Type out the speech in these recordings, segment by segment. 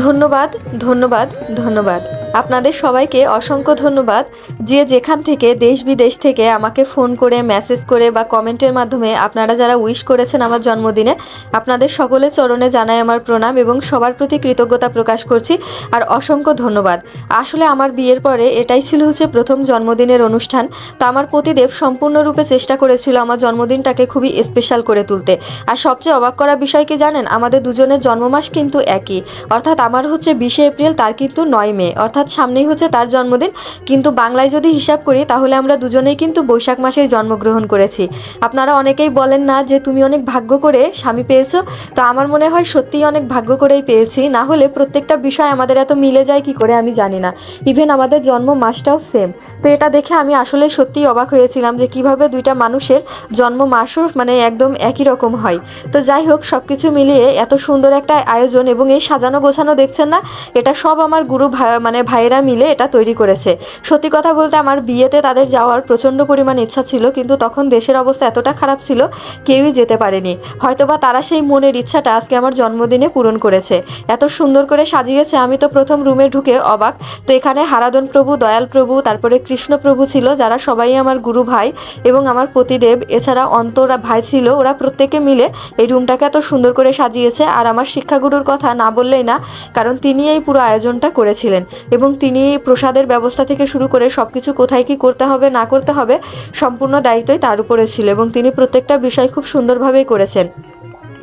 ধন্যবাদ ধন্যবাদ ধন্যবাদ। আপনাদের সবাইকে অসংখ্য ধন্যবাদ যে যেখান থেকে, দেশ বিদেশ থেকে আমাকে ফোন করে মেসেজ করে বা কমেন্টের মাধ্যমে আপনারা যারা উইশ করেছেন আমার জন্মদিনে, আপনাদের সকলের চরণে জানাই আমার প্রণাম এবং সবার প্রতি কৃতজ্ঞতা প্রকাশ করছি আর অসংখ্য ধন্যবাদ। আসলে আমার বিয়ের পরে এটাই ছিল হচ্ছে প্রথম জন্মদিনের অনুষ্ঠান। তো আমার প্রতিদেব সম্পূর্ণরূপে চেষ্টা করেছিল আমার জন্মদিনটাকে খুবই স্পেশাল করে তুলতে। আর সবচেয়ে অবাক করা বিষয় কি জানেন? আমাদের দুজনের জন্মমাস কিন্তু একই। অর্থাৎ আমার হচ্ছে বিশে এপ্রিল, তার কিন্তু নয় মে। অর্থাৎ সামনেই হচ্ছে তার জন্মদিন। কিন্তু বাংলায় যদি হিসাব করি, তাহলে আমরা দুজনেই কিন্তু বৈশাখ মাসেই জন্মগ্রহণ করেছি। আপনারা অনেকেই বলেন না যে তুমি অনেক ভাগ্য করে স্বামী পেয়েছ। তো আমার মনে হয় সত্যিই অনেক ভাগ্য করেই পেয়েছি। না হলে প্রত্যেকটা বিষয় আমাদের এত মিলে যায় কি করে আমি জানি না। ইভেন আমাদের জন্ম মাসটাও সেম তো এটা দেখে আমি আসলে সত্যিই অবাক হয়েছিলাম যে কীভাবে দুইটা মানুষের জন্ম মাসও মানে একদম একই রকম হয়। তো যাই হোক সব কিছু মিলিয়ে এত সুন্দর একটা আয়োজন এবং এই সাজানো গোছানো দেখছেন না, এটা সব আমার গুরু ভাই মানে ভাইয়েরা মিলে এটা তৈরি করেছে। সত্যি কথা বলতে আমার বিয়েতে তাদের যাওয়ার প্রচণ্ড পরিমাণ ইচ্ছা ছিল, কিন্তু তখন দেশের অবস্থা এতটা খারাপ ছিল, কেউই যেতে পারেনি। হয়তোবা তারা সেই মনের ইচ্ছাটা আজকে আমার জন্মদিনে পূরণ করেছে। এত সুন্দর করে সাজিয়েছে, আমি তো প্রথম রুমে ঢুকে অবাক। তো এখানে হারাদন প্রভু, দয়াল প্রভু, তারপরে কৃষ্ণ প্রভু ছিল, যারা সবাই আমার গুরু ভাই এবং আমার পতিদেব। এছাড়া অন্তরা ভাই ছিল, ওরা প্রত্যেকে মিলে এই রুমটাকে এত সুন্দর করে সাজিয়েছে। আর আমার শিক্ষাগুরুর কথা না বললেই না কারণ তিনি এই পুরো আয়োজনটা করেছিলেন। এবং তিনি প্রসাদের ব্যবস্থা থেকে শুরু করে সব কিছু কোথায় কি করতে হবে, না করতে হবে, সম্পূর্ণ দায়িত্বই তার উপরে ছিল। এবং তিনি প্রত্যেকটা বিষয় খুব সুন্দরভাবেই করেছেন।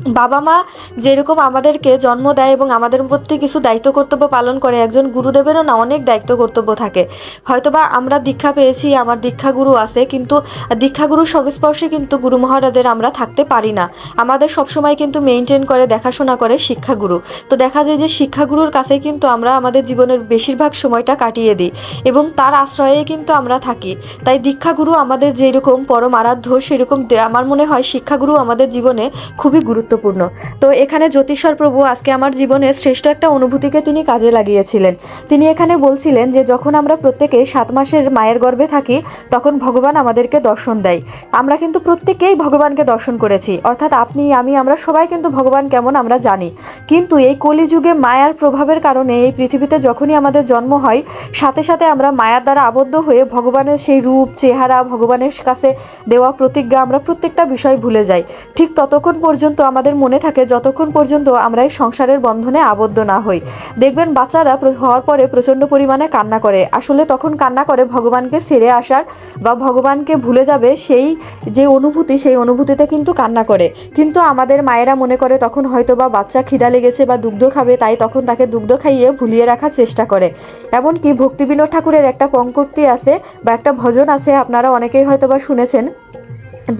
বাবা মা যেরকম আমাদেরকে জন্ম দেয় এবং আমাদের প্রতি কিছু দায়িত্ব কর্তব্য পালন করে, একজন গুরুদেবেরও না অনেক দায়িত্ব কর্তব্য থাকে। হয়তোবা আমরা দীক্ষা পেয়েছি, আমার দীক্ষাগুরু আছে, কিন্তু দীক্ষাগুরুর সংস্পর্শে কিন্তু গুরু মহারাজের আমরা থাকতে পারি না। আমাদের সবসময় কিন্তু মেনটেন করে, দেখাশোনা করে শিক্ষাগুরু। তো দেখা যায় যে শিক্ষাগুরুর কাছে কিন্তু আমরা আমাদের জীবনের বেশিরভাগ সময়টা কাটিয়ে দিই এবং তার আশ্রয়ে কিন্তু আমরা থাকি। তাই দীক্ষাগুরু আমাদের যেরকম পরম আরাধ্য, সেরকম আমার মনে হয় শিক্ষাগুরু আমাদের জীবনে খুবই গুরুত্বপূর্ণ। তো এখানে জ্যোতিষর প্রভু আজকে আমার জীবনের শ্রেষ্ঠ একটা অনুভূতিকে তিনি কাজে লাগিয়েছিলেন। তিনি এখানে বলছিলেন যে, যখন আমরা প্রত্যেকে সাত মাসের মায়ের গর্ভে থাকি, তখন ভগবান আমাদেরকে দর্শন দেয়। আমরা কিন্তু প্রত্যেকেই ভগবানকে দর্শন করেছি। অর্থাৎ আপনি, আমি, আমরা সবাই কিন্তু ভগবান কেমন আমরা জানি। কিন্তু এই কলিযুগে মায়ার প্রভাবের কারণে, এই পৃথিবীতে যখনই আমাদের জন্ম হয়, সাথে সাথে আমরা মায়ার দ্বারা আবদ্ধ হয়ে ভগবানের সেই রূপ, চেহারা, ভগবানের কাছে দেওয়া প্রতিজ্ঞা আমরা প্রত্যেকটা বিষয় ভুলে যাই। ঠিক ততক্ষণ পর্যন্ত আমাদের মনে থাকে যতক্ষণ পর্যন্ত আমরা এই সংসারের বন্ধনে আবদ্ধ না হই। দেখবেন বাচ্চারা হওয়ার পরে প্রচণ্ড পরিমাণে কান্না করে। আসলে তখন কান্না করে ভগবানকে ছেড়ে আসার বা ভগবানকে ভুলে যাবে সেই যে অনুভূতি, সেই অনুভূতিতে কিন্তু কান্না করে। কিন্তু আমাদের মায়েরা মনে করে তখন হয়তো বা বাচ্চা খিদা লেগেছে বা দুগ্ধ খাবে, তাই তখন তাকে দুগ্ধ খাইয়ে ভুলিয়ে রাখার চেষ্টা করে। এমনকি ভক্তিবিনোদ ঠাকুরের একটা পঙ্কক্তি আছে বা একটা ভজন আছে, আপনারা অনেকেই হয়তো বা শুনেছেন।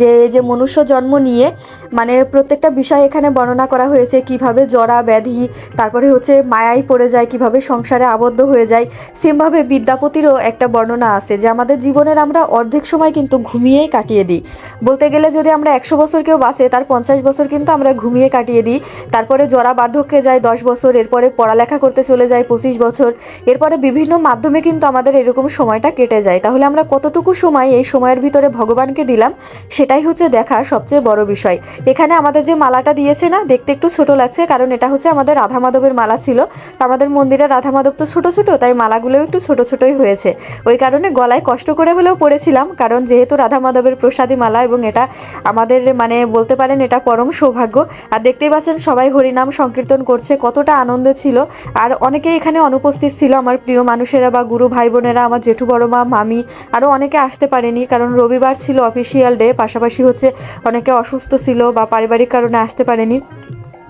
যে যে মনুষ্য জন্ম নিয়ে মানে প্রত্যেকটা বিষয় এখানে বর্ণনা করা হয়েছে, কীভাবে জরা, ব্যাধি, তারপরে হচ্ছে মায়াই পড়ে যায়, কীভাবে সংসারে আবদ্ধ হয়ে যায়, সেমভাবে বিদ্যাপতিরও একটা বর্ণনা আছে যে, আমাদের জীবনের আমরা অর্ধেক সময় কিন্তু ঘুমিয়েই কাটিয়ে দিই। বলতে গেলে যদি আমরা একশো বছর কেউ বাঁচে, তার পঞ্চাশ বছর কিন্তু আমরা ঘুমিয়ে কাটিয়ে দিই। তারপরে জরা বার্ধক্যে যায় দশ বছর, এরপরে পড়ালেখা করতে চলে যায় পঁচিশ বছর, এরপরে বিভিন্ন মাধ্যমে কিন্তু আমাদের এরকম সময়টা কেটে যায়। তাহলে আমরা কতটুকু সময় এই সময়ের ভিতরে ভগবানকে দিলাম সেটাই হচ্ছে দেখা সবচেয়ে বড় বিষয়। এখানে আমাদের যে মালাটা দিয়েছে না, দেখতে একটু ছোট লাগছে, কারণ এটা হচ্ছে আমাদের রাধা মাধবের মালা ছিল। তো আমাদের মন্দিরে রাধা মাধব তো ছোট ছোট, তাই মালাগুলোও একটু ছোট ছোটই হয়েছে। ওই কারণে গলায় কষ্ট করে হলেও পড়েছিলাম কারণ যেহেতু রাধা মাধবের প্রসাদী মালা এবং এটা আমাদের মানে বলতে পারেন এটা পরম সৌভাগ্য। আর দেখতেই পাচ্ছেন সবাই হরিনাম সংকীর্তন করছে, কতটা আনন্দ ছিল। আর অনেকেই এখানে অনুপস্থিত ছিল, আমার প্রিয় মানুষেরা বা গুরু ভাই বোনেরা, আমার জেঠু বড় মা মামি আরও অনেকে আসতে পারেনি, কারণ রবিবার ছিল অফিসিয়াল ডে পাশাপাশি হচ্ছে অনেকে অসুস্থ ছিল বা পারিবারিক কারণে আসতে পারেনি।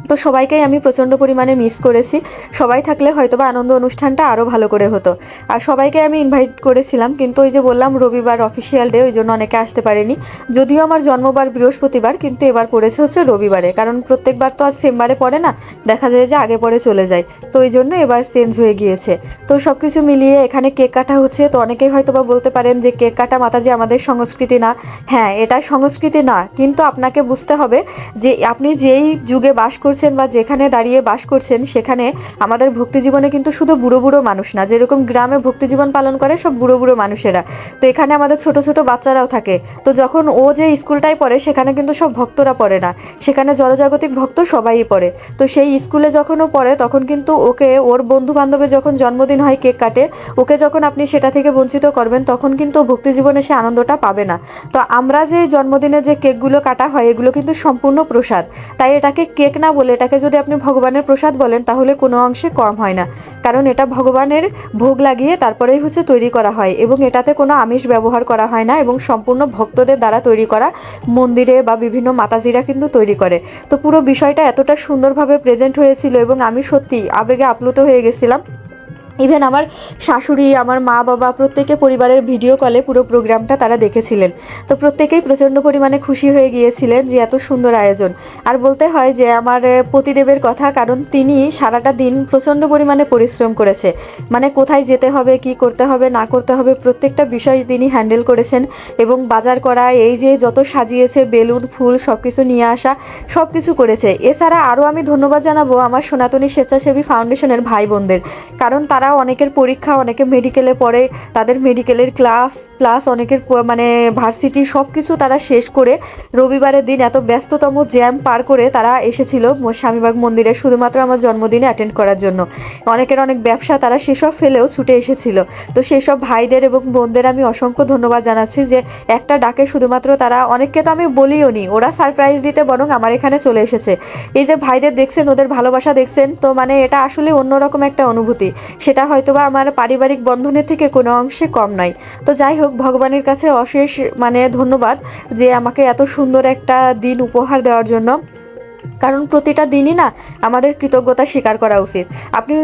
তো সবাইকেই আমি প্রচণ্ড পরিমাণে মিস করেছি। সবাই থাকলে হয়তো বা আনন্দ অনুষ্ঠানটা আরও ভালো করে হতো। আর সবাইকে আমি ইনভাইট করেছিলাম, কিন্তু ওই যে বললাম, রবিবার অফিসিয়াল ডে ওই জন্য অনেকে আসতে পারেনি। যদিও আমার জন্মবার বৃহস্পতিবার, কিন্তু এবার পড়েছে হচ্ছে রবিবারে। কারণ প্রত্যেকবার তো আর সেমবারে পড়ে না, দেখা যায় যে আগে পরে চলে যায়। তো ওই জন্য এবার চেঞ্জ হয়ে গিয়েছে। তো সব কিছু মিলিয়ে এখানে কেক কাটা হচ্ছে। তো অনেকেই হয়তো বা বলতে পারেন যে কেক কাটা মাতাজি আমাদের সংস্কৃতি না। হ্যাঁ এটা সংস্কৃতি না, কিন্তু আপনাকে বুঝতে হবে যে আপনি যেই যুগে বাস করছেন করছেন বা যেখানে দাঁড়িয়ে বাস করছেন, সেখানে আমাদের ভক্তি জীবনে কিন্তু শুধু বুড়ো বুড়ো মানুষ না, যেরকম গ্রামে ভক্তি জীবন পালন করে সব বুড়ো বুড়ো মানুষেরা। তো এখানে আমাদের ছোট ছোট বাচ্চারাও থাকে। তো যখন ও যে স্কুলটাই পড়ে, সেখানে কিন্তু সব ভক্তরা পড়ে না। সেখানে জড়জাগতিক ভক্ত সবাই পড়ে। তো সেই স্কুলে যখন ও পড়ে, তখন কিন্তু ওকে, ওর বন্ধু বান্ধবের যখন জন্মদিন হয়, কেক কাটে, ওকে যখন আপনি সেটা থেকে বঞ্চিত করবেন, তখন কিন্তু ভক্তি জীবনে সে আনন্দটা পাবে না। তো আমরা যে জন্মদিনে যে কেকগুলো কাটা হয়, এগুলো কিন্তু সম্পূর্ণ প্রসাদ। তাই এটাকে কেক না বলে এটাকে যদি আপনি ভগবানের প্রসাদ বলেন, তাহলে কোনো অংশে কম হয় না। কারণ এটা ভগবানের ভোগ লাগিয়ে তারপরেই হচ্ছে তৈরি করা হয় এবং এটাতে কোনো আমিষ ব্যবহার করা হয় না এবং সম্পূর্ণ ভক্তদের দ্বারা তৈরি করা মন্দিরে বা বিভিন্ন মাতাজিরা কিন্তু তৈরি করে। তো পুরো বিষয়টা এতটা সুন্দরভাবে প্রেজেন্ট হয়েছিল এবং আমি সত্যি আবেগে আপ্লুত হয়ে গেছিলাম। ইভেন আমার শাশুড়ি, আমার মা, বাবা প্রত্যেকে পরিবারের ভিডিও কলে পুরো প্রোগ্রামটা তারা দেখেছিলেন। তো প্রত্যেকেই প্রচণ্ড পরিমাণে খুশি হয়ে গিয়েছিলেন যে এত সুন্দর আয়োজন। আর বলতে হয় যে আমার পতিদেবের কথা, কারণ তিনি সারাটা দিন প্রচণ্ড পরিমাণে পরিশ্রম করেছে। মানে কোথায় যেতে হবে, কি করতে হবে, না করতে হবে, প্রত্যেকটা বিষয় তিনি হ্যান্ডেল করেছেন এবং বাজার করা, এই যে যত সাজিয়েছে, বেলুন, ফুল সব কিছু নিয়ে আসা সব কিছু করেছে। এছাড়া আরও আমি ধন্যবাদ জানাব আমার সনাতনী স্বেচ্ছাসেবী ফাউন্ডেশনের ভাই বোনদের। কারণ তারা অনেকের পরীক্ষা, অনেকে মেডিকেলে পড়ে, তাদের মেডিকেলের ক্লাস প্লাস অনেকের মানে ভার্সিটি সব কিছু তারা শেষ করে রবিবারের দিন এত ব্যস্ততম জ্যাম পার করে তারা এসেছিল স্বামীবাগ মন্দিরে শুধুমাত্র আমার জন্মদিনে অ্যাটেন্ড করার জন্য। অনেকের অনেক ব্যবসা তারা সেসব ফেলেও ছুটে এসেছিল। তো সেসব ভাইদের এবং বোনদের আমি অসংখ্য ধন্যবাদ জানাচ্ছি যে একটা ডাকে শুধুমাত্র তারা, অনেককে তো আমি বলিও নি, ওরা সারপ্রাইজ দিতে বরং আমার এখানে চলে এসেছে। এই যে ভাইদের দেখছেন, ওদের ভালোবাসা দেখছেন, তো মানে এটা আসলে অন্যরকম একটা অনুভূতি। সেটা হয়তোবা আমার পারিবারিক বন্ধনের থেকে কোনো অংশে কম নয়। তো যাই হোক, ভগবানের কাছে অশেষ মানে ধন্যবাদ যে আমাকে এত সুন্দর একটা দিন উপহার দেওয়ার জন্য। কারণ প্রতিটা দিনই না আমাদের কৃতজ্ঞতা স্বীকার করা উচিত। আপনি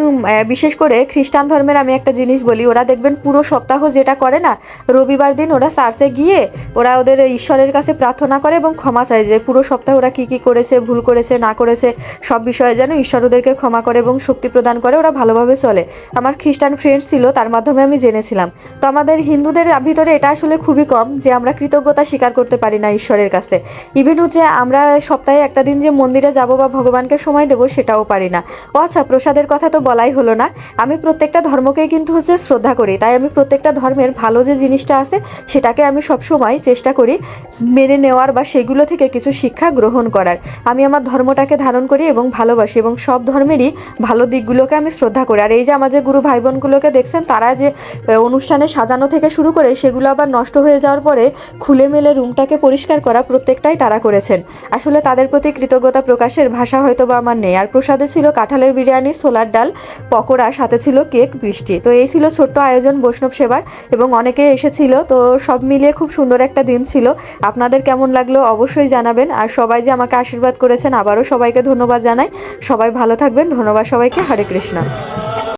বিশেষ করে খ্রিস্টান ধর্মের আমি একটা জিনিস বলি, ওরা দেখবেন পুরো সপ্তাহ যেটা করে না, রবিবার দিন ওরা চার্চে গিয়ে ওরা ওদের ঈশ্বরের কাছে প্রার্থনা করে এবং ক্ষমা চায় যে পুরো সপ্তাহ ওরা কী কী করেছে, ভুল করেছে, না করেছে, সব বিষয়ে যেন ঈশ্বর ওদেরকে ক্ষমা করে এবং শক্তি প্রদান করে, ওরা ভালোভাবে চলে। আমার খ্রিস্টান ফ্রেন্ডস ছিল, তার মাধ্যমে আমি জেনেছিলাম। তো আমাদের হিন্দুদের ভিতরে এটা আসলে খুবই কম যে আমরা কৃতজ্ঞতা স্বীকার করতে পারি না ঈশ্বরের কাছে। ইভেন হচ্ছে আমরা সপ্তাহে একটা দিন যে মন্দিরে যাব বা ভগবানকে সময় দেবো সেটাও পারি না। ও আচ্ছা প্রসাদের কথা তো বলাই হলো না। আমি প্রত্যেকটা ধর্মকেই কিন্তু হচ্ছে শ্রদ্ধা করি। তাই আমি প্রত্যেকটা ধর্মের ভালো যে জিনিসটা আছে, সেটাকে আমি সবসময় চেষ্টা করি মেনে নেওয়ার বা সেগুলো থেকে কিছু শিক্ষা গ্রহণ করার। আমি আমার ধর্মটাকে ধারণ করি এবং ভালোবাসি এবং সব ধর্মেরই ভালো দিকগুলোকে আমি শ্রদ্ধা করি। আর এই যে আমার যে গুরু ভাই বোনগুলোকে দেখছেন, তারা যে অনুষ্ঠানে সাজানো থেকে শুরু করে সেগুলো আবার নষ্ট হয়ে যাওয়ার পরে খুলে মেলে রুমটাকে পরিষ্কার করা প্রত্যেকটাই তারা করেছেন। আসলে তাদের প্রতি কৃতজ্ঞতা প্রকাশের ভাষা হয়তো বা আমার নেই। আর প্রসাদে ছিল কাঁঠালের বিরিয়ানি সোলার ডাল, পকোড়া, সাথে ছিল কেক বৃষ্টি তো এই ছিল ছোট্ট আয়োজন বৈষ্ণব সেবার এবং অনেকে এসেছিল। তো সব মিলিয়ে খুব সুন্দর একটা দিন ছিল। আপনাদের কেমন লাগল অবশ্যই জানাবেন। আর সবাই যে আমাকে আশীর্বাদ করেছেন, আবারও সবাইকে ধন্যবাদ জানাই। সবাই ভালো থাকবেন। ধন্যবাদ সবাইকে। হরে কৃষ্ণ।